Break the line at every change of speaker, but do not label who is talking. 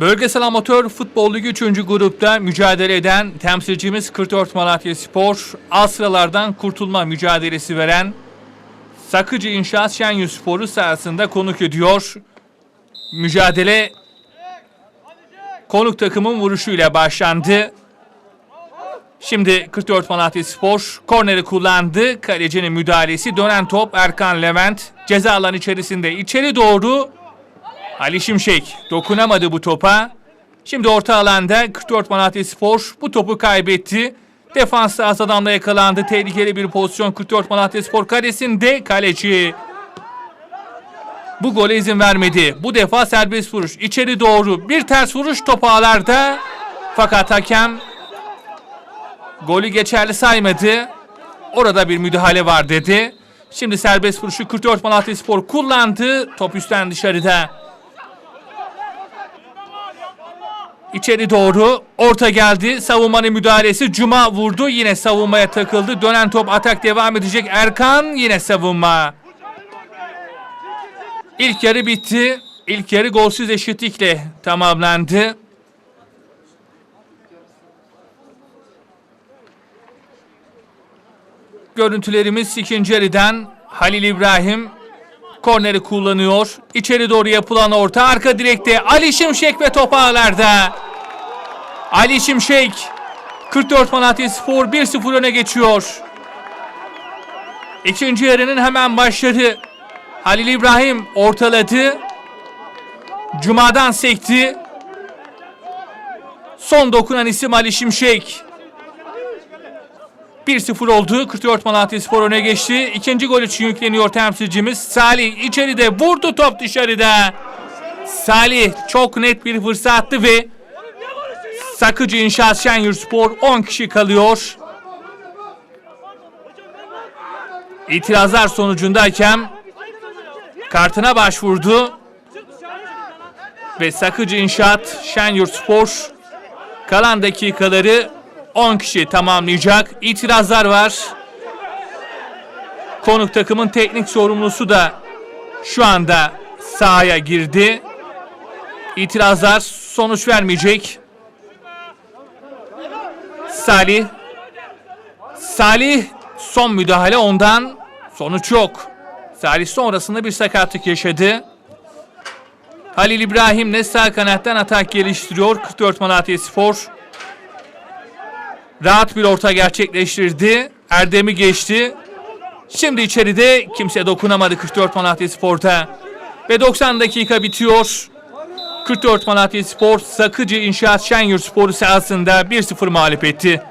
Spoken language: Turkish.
Bölgesel Amatör Futbol Ligi 3. grupta mücadele eden temsilcimiz 44 Malatya Spor, alt sıralardan kurtulma mücadelesi veren Sakıcı İnşaat Şenyurt Sporu sahasında konuk ediyor. Mücadele konuk takımın vuruşuyla başlandı. Şimdi 44 Malatya Spor korneri kullandı. Kalecinin müdahalesi dönen top Erkan Levent ceza alanı içerisinde içeri doğru Ali Şimşek dokunamadı bu topa. Şimdi orta alanda 44 Malatya Spor bu topu kaybetti. Defansta az adamla yakalandı. Tehlikeli bir pozisyon 44 Malatya Spor kalesinde kaleci. Bu gole izin vermedi. Bu defa serbest vuruş. içeri doğru bir ters vuruş top ağlarda. Fakat hakem golü geçerli saymadı. Orada bir müdahale var dedi. Şimdi serbest vuruşu 44 Malatya Spor kullandı. Top üstten dışarıda. İçeri doğru orta geldi. Savunmanın müdahalesi. Cuma vurdu. Yine savunmaya takıldı. Dönen top atak devam edecek. Erkan yine savunma. İlk yarı bitti. İlk yarı golsüz eşitlikle tamamlandı. Görüntülerimiz ikinci yarıdan Halil İbrahim korneri kullanıyor. İçeri doğru yapılan orta arka direkte Ali Şimşek ve top ağlarda. Ali Şimşek 44 Malatya Spor 1-0 öne geçiyor. İkinci yarının hemen başladı. Halil İbrahim ortaladı. Cuma'dan sekti. Son dokunan isim Ali Şimşek. 1-0 oldu. 44 Malatya Spor öne geçti. İkinci gol için yükleniyor temsilcimiz. Salih içeride vurdu top dışarıda. Salih çok net bir fırsattı ve Sakıcı İnşaat Şenyurt Spor 10 kişi kalıyor. İtirazlar sonucunda hakem kartına başvurdu. Ve Sakıcı İnşaat Şenyurt Spor kalan dakikaları 10 kişi tamamlayacak. İtirazlar var. Konuk takımın teknik sorumlusu da şu anda sahaya girdi. İtirazlar sonuç vermeyecek. Salih Salih son müdahale ondan sonuç yok. Salih sonrasında bir sakatlık yaşadı. Halil İbrahim'le sağ kanattan atak geliştiriyor 44 Malatya Spor. Rahat bir orta gerçekleştirdi. Erdem'i geçti. Şimdi içeride kimse dokunamadı 44 Malatya Spor'ta. Ve 90 dakika bitiyor. 44 Malatya Spor Sakıcı İnşaat Şenyurt Sporu sahasında 1-0 mağlup etti.